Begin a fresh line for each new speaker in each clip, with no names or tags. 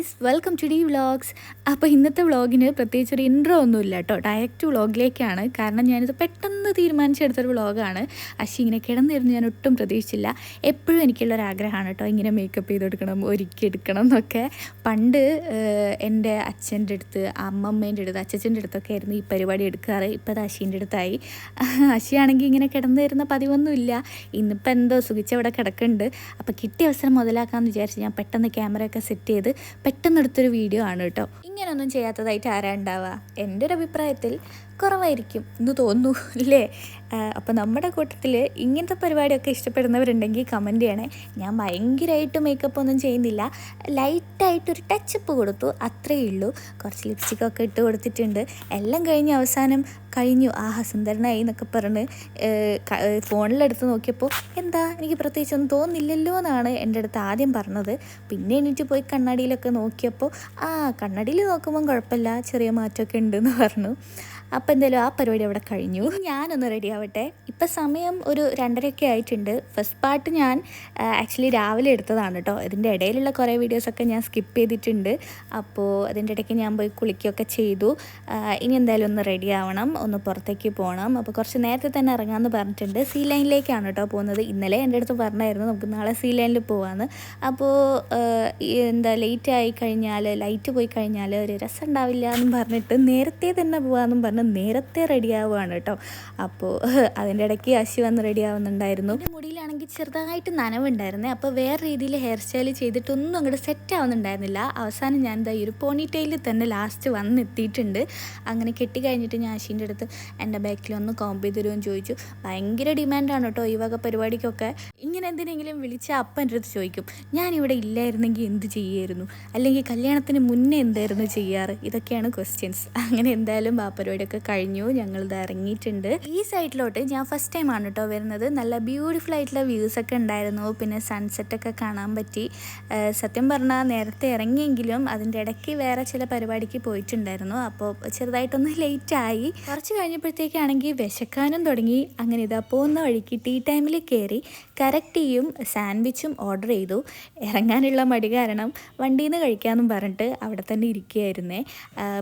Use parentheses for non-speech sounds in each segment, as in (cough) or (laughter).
Guys welcome to the vlogs അപ്പോൾ ഇന്നത്തെ വ്ളോഗിന് പ്രത്യേകിച്ച് ഒരു ഇൻട്രോ ഒന്നുമില്ല കേട്ടോ. ഡയറക്റ്റ് വ്ളോഗിലേക്കാണ് കാരണം ഞാനിത് പെട്ടെന്ന് തീരുമാനിച്ചെടുത്തൊരു വ്ളോഗാണ് അശി ഇങ്ങനെ കിടന്നിരുന്ന് ഞാൻ ഒട്ടും പ്രതീക്ഷിച്ചില്ല. എപ്പോഴും എനിക്കുള്ളൊരു ആഗ്രഹമാണ് കേട്ടോ. ഇങ്ങനെ മേക്കപ്പ് ചെയ്ത് കൊടുക്കണം ഒരുക്കി എടുക്കണം എന്നൊക്കെ. പണ്ട് എന്റെ അച്ഛന്റെ അടുത്ത് അമ്മമ്മേന്റെ അടുത്ത് അച്ഛന്റെ അടുത്തൊക്കെ ആയിരുന്നു ഈ പരിപാടി എടുക്കാറ്. ഇപ്പോൾ അത് അശീന്റെ അടുത്തായി. (laughs) അശിയാണെങ്കിൽ ഇങ്ങനെ കിടന്നു തരുന്ന പതിവൊന്നുമില്ല. ഇന്നിപ്പോൾ എന്തോ സുഖിച്ച് അവിടെ കിടക്കുന്നുണ്ട്. അപ്പോൾ കിട്ടിയ അവസരം മുതലാക്കാമെന്ന് വിചാരിച്ച് ഞാൻ പെട്ടെന്ന് ക്യാമറയൊക്കെ സെറ്റ് ചെയ്ത് പെട്ടെന്ന് എടുത്തൊരു വീഡിയോ ആണ് കേട്ടോ. ഇങ്ങനൊന്നും ചെയ്യാത്തതായിട്ട് ആരാ ഉണ്ടാവുക? എന്റെ ഒരു അഭിപ്രായത്തിൽ കുറവായിരിക്കും എന്ന് തോന്നുന്നു ഇല്ലേ അപ്പോൾ നമ്മുടെ കൂട്ടത്തിൽ ഇങ്ങനത്തെ പരിപാടിയൊക്കെ ഇഷ്ടപ്പെടുന്നവരുണ്ടെങ്കിൽ കമന്റ് ചെയ്യണേ. ഞാൻ ഭയങ്കരമായിട്ട് മേക്കപ്പ് ഒന്നും ചെയ്യുന്നില്ല. ലൈറ്റായിട്ടൊരു ടച്ചപ്പ് കൊടുത്തു അത്രയേ ഉള്ളൂ. കുറച്ച് ലിപ്സ്റ്റിക്കൊക്കെ ഇട്ട് കൊടുത്തിട്ടുണ്ട്. എല്ലാം കഴിഞ്ഞ് അവസാനം കഴിഞ്ഞു. ആ ഹസുന്ദരനായി എന്നൊക്കെ പറഞ്ഞ് ഫോണിലെടുത്ത് നോക്കിയപ്പോൾ എന്താ എനിക്ക് പ്രത്യേകിച്ചൊന്നും തോന്നില്ലല്ലോ എന്നാണ് എന്റെ അടുത്ത് ആദ്യം പറഞ്ഞത്. പിന്നെ എണീറ്റ് പോയി കണ്ണാടിയിലൊക്കെ നോക്കിയപ്പോൾ ആ കണ്ണാടിയിൽ നോക്കുമ്പോൾ കുഴപ്പമില്ല ചെറിയ മാറ്റമൊക്കെ ഉണ്ടെന്ന് പറഞ്ഞു. അപ്പോൾ എന്തായാലും ആ പരിപാടി അവിടെ കഴിഞ്ഞു. ഞാനൊന്ന് റെഡി ആവട്ടെ ഇപ്പം സമയം ഒരു രണ്ടരയൊക്കെ ആയിട്ടുണ്ട്. ഫസ്റ്റ് പാർട്ട് ഞാൻ ആക്ച്വലി രാവിലെ എടുത്തതാണ് കേട്ടോ ഇതിന്റെ ഇടയിലുള്ള കുറേ വീഡിയോസൊക്കെ ഞാൻ സ്കിപ്പ് ചെയ്തിട്ടുണ്ട്. അപ്പോൾ അതിന്റെ ഇടയ്ക്ക് ഞാൻ പോയി കുളിക്കുകയൊക്കെ ചെയ്തു. ഇനി എന്തായാലും ഒന്ന് റെഡി ആവണം. ഒന്ന് പുറത്തേക്ക് പോകണം. അപ്പോൾ കുറച്ച് നേരത്തെ തന്നെ ഇറങ്ങാമെന്ന് പറഞ്ഞിട്ടുണ്ട്. സീ ലൈനിലേക്കാണ് കേട്ടോ പോകുന്നത്. ഇന്നലെ എന്റെ അടുത്ത് പറഞ്ഞായിരുന്നു നമുക്ക് നാളെ സീ ലൈനിൽ പോകാമെന്ന് അപ്പോൾ എന്താ ലേറ്റ് ആയി കഴിഞ്ഞാൽ ലൈറ്റ് പോയി കഴിഞ്ഞാൽ ഒരു രസം ഉണ്ടാവില്ല എന്നും പറഞ്ഞിട്ട് നേരത്തെ തന്നെ പോകാമെന്നും പറഞ്ഞ് നേരത്തെ റെഡി ആവുകയാണ് കേട്ടോ അപ്പോൾ അതിന്റെ ഇടയ്ക്ക് അശി വന്ന് റെഡി ആവുന്നുണ്ടായിരുന്നു. എന്റെ മുടിയിലാണെങ്കിൽ ചെറുതായിട്ട് നനവുണ്ടായിരുന്നേ. അപ്പോൾ വേറെ രീതിയിൽ ഹെയർ സ്റ്റൈൽ ചെയ്തിട്ടൊന്നും അങ്ങോട്ട് സെറ്റ് ആവുന്നുണ്ടായിരുന്നില്ല. അവസാനം ഞാൻ എന്താ ഈ ഒരു ടൈലിൽ തന്നെ ലാസ്റ്റ് വന്നെത്തിയിട്ടുണ്ട്. അങ്ങനെ കെട്ടി കഴിഞ്ഞിട്ട് ഞാൻ അശീന്റെ അടുത്ത് എന്റെ ബാക്കിൽ ഒന്ന് കോമ്പ് ചെയ്ത് തരുമെന്ന് ചോദിച്ചു. ഭയങ്കര ഡിമാൻഡാണ് കേട്ടോ ഈ വക പരിപാടിക്കൊക്കെ. ഇങ്ങനെ എന്തിനെങ്കിലും വിളിച്ചാൽ അപ്പം അടുത്ത് ചോദിക്കും ഞാനിവിടെ ഇല്ലായിരുന്നെങ്കിൽ എന്ത് ചെയ്യുമായിരുന്നു അല്ലെങ്കിൽ കല്യാണത്തിന് മുന്നേ എന്തായിരുന്നു ചെയ്യാറ്? ഇതൊക്കെയാണ് ക്വസ്റ്റ്യൻസ് അങ്ങനെ എന്തായാലും ആ കഴിഞ്ഞു. ഞങ്ങളിത് ഇറങ്ങിയിട്ടുണ്ട്. ഈ സൈഡിലോട്ട് ഞാൻ ഫസ്റ്റ് ടൈമാണ് കേട്ടോ വരുന്നത്. നല്ല ബ്യൂട്ടിഫുൾ ആയിട്ടുള്ള വ്യൂസ് ഒക്കെ ഉണ്ടായിരുന്നു. പിന്നെ സൺസെറ്റ് ഒക്കെ കാണാൻ പറ്റി. സത്യം പറഞ്ഞാൽ നേരത്തെ ഇറങ്ങിയെങ്കിലും അതിന്റെ ഇടയ്ക്ക് വേറെ ചില പരിപാടിക്ക് പോയിട്ടുണ്ടായിരുന്നു. അപ്പോൾ ചെറുതായിട്ടൊന്ന് ലേറ്റ് ആയി. കുറച്ച് കഴിഞ്ഞപ്പോഴത്തേക്കാണെങ്കിൽ വിശക്കാനും തുടങ്ങി. അങ്ങനെ ഇതാ പോകുന്ന വഴിക്ക് ടീ ടൈമിൽ കയറി കറക്റ്റ് ചെയ്യും സാൻഡ്വിച്ചും ഓർഡർ ചെയ്തു. ഇറങ്ങാനുള്ള മടി കാരണം വണ്ടിയിൽ നിന്ന് കഴിക്കാമെന്നും പറഞ്ഞിട്ട് അവിടെ തന്നെ ഇരിക്കുകയായിരുന്നേ.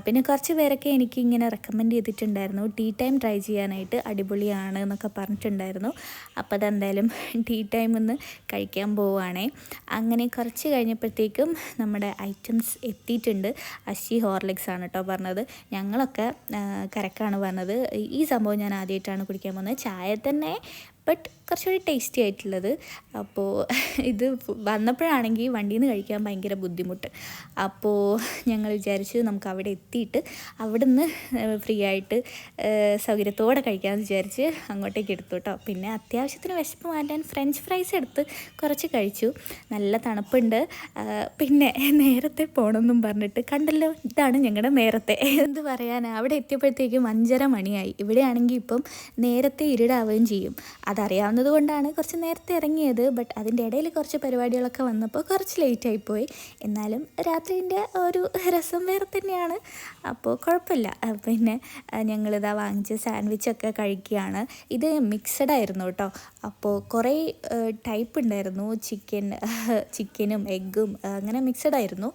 പിന്നെ കുറച്ച് പേരൊക്കെ എനിക്ക് ഇങ്ങനെ റെക്കമെൻഡ് ചെയ്തിട്ടുണ്ടായിരുന്നു. ടീ ടൈം ട്രൈ ചെയ്യാനായിട്ട് അടിപൊളിയാണ് എന്നൊക്കെ പറഞ്ഞിട്ടുണ്ടായിരുന്നു. അപ്പോൾ അതെന്തായാലും ടീ ടൈം ഒന്ന് കഴിക്കാൻ പോവുകയാണേ. അങ്ങനെ കുറച്ച് കഴിഞ്ഞപ്പോഴത്തേക്കും നമ്മുടെ ഐറ്റംസ് എത്തിയിട്ടുണ്ട്. അശി ഹോർലിക്സ് ആണ് കേട്ടോ പറഞ്ഞത്. ഞങ്ങളൊക്കെ കരക്കാണ് പറഞ്ഞത്. ഈ സംഭവം ഞാൻ ആദ്യമായിട്ടാണ് കുടിക്കാൻ പോകുന്നത്. ചായ തന്നെ ബട്ട് കുറച്ചുകൂടി ടേസ്റ്റി ആയിട്ടുള്ളത്. അപ്പോൾ ഇത് വന്നപ്പോഴാണെങ്കിൽ വണ്ടിയിൽ നിന്ന് കഴിക്കാൻ ഭയങ്കര ബുദ്ധിമുട്ട്. അപ്പോൾ ഞങ്ങൾ വിചാരിച്ചു നമുക്ക് അവിടെ എത്തിയിട്ട് അവിടുന്ന് ഫ്രീ ആയിട്ട് സൗകര്യത്തോടെ കഴിക്കാമെന്ന് വിചാരിച്ച് അങ്ങോട്ടേക്ക് എടുത്തു കേട്ടോ. പിന്നെ അത്യാവശ്യത്തിന് വിശപ്പ് മാറ്റാൻ ഫ്രഞ്ച് ഫ്രൈസ് എടുത്ത് കുറച്ച് കഴിച്ചു. നല്ല തണുപ്പുണ്ട്. പിന്നെ നേരത്തെ പോകണമെന്നും പറഞ്ഞിട്ട് കണ്ടല്ലോ ഇതാണ് ഞങ്ങളുടെ നേരത്തെ. എന്ത് പറയാനാണ് അവിടെ എത്തിയപ്പോഴത്തേക്കും അഞ്ചര മണിയായി. ഇവിടെയാണെങ്കിൽ ഇപ്പം നേരത്തെ ഇരുടാവുകയും ചെയ്യും. അതറിയാവുന്നത് കൊണ്ടാണ് കുറച്ച് നേരത്തെ ഇറങ്ങിയത്. ബട്ട് അതിന്റെ ഇടയിൽ കുറച്ച് പരിപാടികളൊക്കെ വന്നപ്പോൾ കുറച്ച് ലേറ്റ് പോയി. എന്നാലും രാത്രിന്റെ ഒരു രസം വേറെ തന്നെയാണ്. അപ്പോൾ കുഴപ്പമില്ല. പിന്നെ ഞങ്ങളിതാ വാങ്ങിച്ച് സാൻഡ്വിച്ചൊക്കെ കഴിക്കുകയാണ്. ഇത് മിക്സഡ് ആയിരുന്നു കേട്ടോ. അപ്പോൾ കുറേ ടൈപ്പ് ഉണ്ടായിരുന്നു. ചിക്കൻ ചിക്കനും എഗ്ഗും അങ്ങനെ മിക്സഡ് ആയിരുന്നു.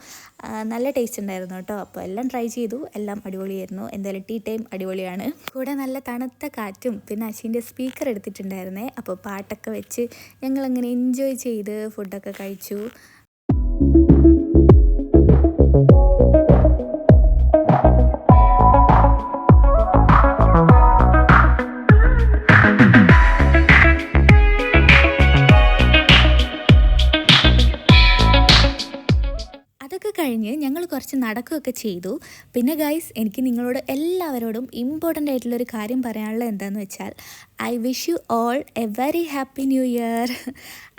നല്ല ടേസ്റ്റ് ഉണ്ടായിരുന്നു കേട്ടോ. അപ്പോൾ എല്ലാം ട്രൈ ചെയ്തു. എല്ലാം അടിപൊളിയായിരുന്നു. എന്തായാലും ടീ ടൈം അടിപൊളിയാണ്. കൂടെ നല്ല തണുത്ത കാറ്റും പിന്നെ അശ്വിന്റെ സ്പീക്കർ എടുത്തിട്ടുണ്ടായിരുന്നേ. അപ്പോൾ പാട്ടൊക്കെ വെച്ച് ഞങ്ങളങ്ങനെ എൻജോയ് ചെയ്ത് ഫുഡൊക്കെ കഴിച്ചു. കഴിഞ്ഞ് ഞങ്ങൾ കുറച്ച് നടക്കുകയൊക്കെ ചെയ്തു. പിന്നെ ഗൈസ് എനിക്ക് നിങ്ങളോട് എല്ലാവരോടും ഇമ്പോർട്ടന്റ് ആയിട്ടുള്ളൊരു കാര്യം പറയാനുള്ളത് എന്താണെന്ന് വെച്ചാൽ I wish you all a very happy new year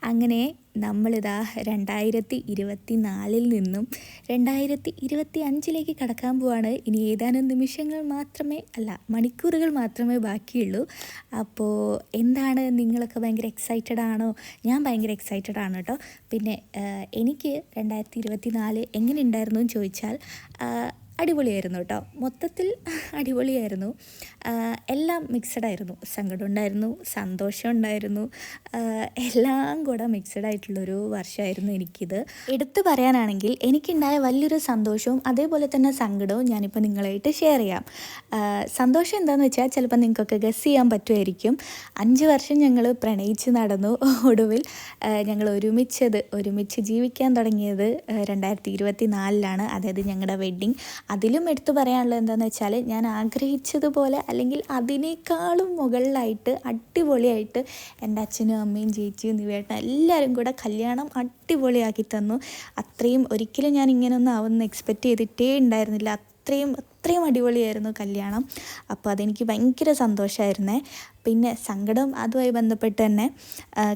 അങ്ങനെ നമ്മളിതാ രണ്ടായിരത്തി ഇരുപത്തി നാലിൽ നിന്നും രണ്ടായിരത്തി ഇരുപത്തി അഞ്ചിലേക്ക് കടക്കാൻ പോവാണ്. ഇനി ഏതാനും നിമിഷങ്ങൾ മാത്രമേ അല്ല മണിക്കൂറുകൾ മാത്രമേ ബാക്കിയുള്ളൂ. അപ്പോൾ എന്താണ് നിങ്ങളൊക്കെ ഭയങ്കര എക്സൈറ്റഡ് ആണോ? ഞാൻ ഭയങ്കര എക്സൈറ്റഡ് ആണ് കേട്ടോ പിന്നെ എനിക്ക് രണ്ടായിരത്തി ഇരുപത്തി നാല് എങ്ങനെ ഉണ്ടായിരുന്നു എന്ന് ചോദിച്ചാൽ അടിപൊളിയായിരുന്നു കേട്ടോ. മൊത്തത്തിൽ (laughs) അടിപൊളിയായിരുന്നു. എല്ലാം മിക്സഡ് ആയിരുന്നു. സങ്കടം ഉണ്ടായിരുന്നു സന്തോഷം ഉണ്ടായിരുന്നു. എല്ലാം കൂടെ മിക്സഡ് ആയിട്ടുള്ളൊരു വർഷമായിരുന്നു എനിക്കിത്. എടുത്തു പറയാനാണെങ്കിൽ എനിക്കുണ്ടായ വലിയൊരു സന്തോഷവും അതേപോലെ തന്നെ സങ്കടവും ഞാനിപ്പോൾ നിങ്ങളായിട്ട് ഷെയർ ചെയ്യാം. സന്തോഷം എന്താണെന്ന് വെച്ചാൽ ചിലപ്പോൾ നിങ്ങൾക്കൊക്കെ ഗസ് ചെയ്യാൻ പറ്റുമായിരിക്കും. അഞ്ച് വർഷം ഞങ്ങൾ പ്രണയിച്ച് നടന്നു. ഒടുവിൽ ഞങ്ങൾ ഒരുമിച്ചത് ഒരുമിച്ച് ജീവിക്കാൻ തുടങ്ങിയത് രണ്ടായിരത്തി ഇരുപത്തി നാലിലാണ് അതായത് ഞങ്ങളുടെ വെഡ്ഡിങ് അതിലും എടുത്തു പറയാനുള്ളത് എന്താണെന്ന് വെച്ചാൽ ഞാൻ ആഗ്രഹിച്ചതുപോലെ അല്ലെങ്കിൽ അതിനേക്കാളും മുകളിലായിട്ട് അടിപൊളിയായിട്ട് എന്റെ അച്ഛനും അമ്മയും ചേച്ചിയും നിവേട്ടനും എല്ലാവരും കൂടെ കല്യാണം അടിപൊളിയാക്കി തന്നു. അത്രയും ഒരിക്കലും ഞാൻ ഇങ്ങനെയൊന്നും ആവുമെന്ന് എക്സ്പെക്റ്റ് ചെയ്തിട്ടേ ഉണ്ടായിരുന്നില്ല. അത്രയും അത്രയും അടിപൊളിയായിരുന്നു കല്യാണം. അപ്പോൾ അതെനിക്ക് ഭയങ്കര സന്തോഷമായിരുന്നേ. പിന്നെ സങ്കടം അതുമായി ബന്ധപ്പെട്ട് തന്നെ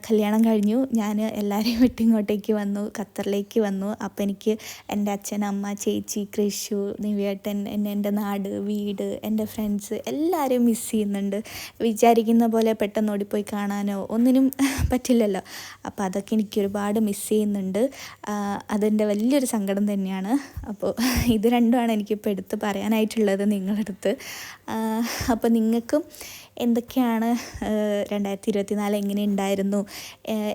കല്യാണം കഴിഞ്ഞു. ഞാൻ എല്ലാവരെയും വിട്ട് ഇങ്ങോട്ടേക്ക് വന്നു ഖത്തറിലേക്ക് വന്നു. അപ്പോൾ എനിക്ക് എന്റെ അച്ഛൻ അമ്മ ചേച്ചി കൃഷു നിവ്യേട്ടൻ എന്നെ എന്റെ നാട് വീട് എന്റെ ഫ്രണ്ട്സ് എല്ലാവരെയും മിസ് ചെയ്യുന്നുണ്ട്. വിചാരിക്കുന്ന പോലെ പെട്ടെന്ന് ഓടിപ്പോയി കാണാനോ ഒന്നിനും പറ്റില്ലല്ലോ. അപ്പോൾ അതൊക്കെ എനിക്ക് ഒരുപാട് മിസ് ചെയ്യുന്നുണ്ട്. അതെന്റെ വലിയൊരു സങ്കടം തന്നെയാണ്. അപ്പോൾ ഇത് രണ്ടുമാണ് എനിക്കിപ്പോൾ എടുത്ത് പറയാനായിട്ടുള്ളത് നിങ്ങളടുത്ത്. അപ്പോൾ നിങ്ങൾക്കും എന്തൊക്കെയാണ് രണ്ടായിരത്തി ഇരുപത്തി നാല് എങ്ങനെ ഉണ്ടായിരുന്നു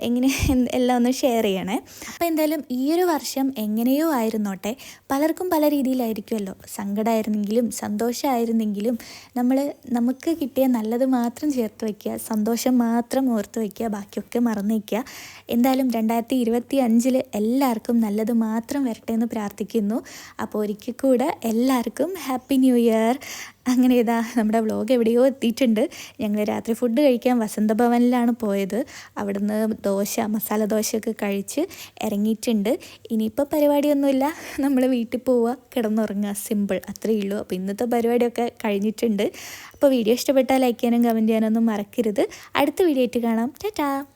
എങ്ങനെ എല്ലാം ഒന്ന് ഷെയർ ചെയ്യണേ. അപ്പോൾ എന്തായാലും ഈ ഒരു വർഷം എങ്ങനെയോ ആയിരുന്നോട്ടെ പലർക്കും പല രീതിയിലായിരിക്കുമല്ലോ. സങ്കടമായിരുന്നെങ്കിലും സന്തോഷമായിരുന്നെങ്കിലും നമ്മൾ നമുക്ക് കിട്ടിയ നല്ലത് മാത്രം ചേർത്ത് വയ്ക്കുക സന്തോഷം മാത്രം ഓർത്ത് വയ്ക്കുക ബാക്കിയൊക്കെ മറന്നേക്കുക എന്തായാലും രണ്ടായിരത്തി ഇരുപത്തി അഞ്ചിൽ എല്ലാവർക്കും നല്ലത് മാത്രം വരട്ടെ എന്ന് പ്രാർത്ഥിക്കുന്നു. അപ്പോൾ ഒരിക്കൽ കൂടെ എല്ലാവർക്കും ഹാപ്പി ന്യൂ ഇയർ അങ്ങനെ ഇതാ നമ്മുടെ വ്ലോഗ് എവിടെയോ എത്തിയിട്ടുണ്ട്. ഞങ്ങൾ രാത്രി ഫുഡ് കഴിക്കാൻ വസന്തഭവനിലാണ് പോയത്. അവിടുന്ന് ദോശ മസാല ദോശയൊക്കെ കഴിച്ച് ഇറങ്ങിയിട്ടുണ്ട്. ഇനിയിപ്പോൾ പരിപാടിയൊന്നുമില്ല. നമ്മൾ വീട്ടിൽ പോവുക കിടന്നുറങ്ങുക സിമ്പിൾ അത്രയേ ഉള്ളൂ. അപ്പോൾ ഇന്നത്തെ പരിപാടിയൊക്കെ കഴിഞ്ഞിട്ടുണ്ട്. അപ്പോൾ വീഡിയോ ഇഷ്ടപ്പെട്ടാൽ ലൈക്ക് ചെയ്യാനും കമന്റ് ചെയ്യാനൊന്നും മറക്കരുത്. അടുത്ത വീഡിയോ ആയിട്ട് കാണാം. ടാറ്റാ.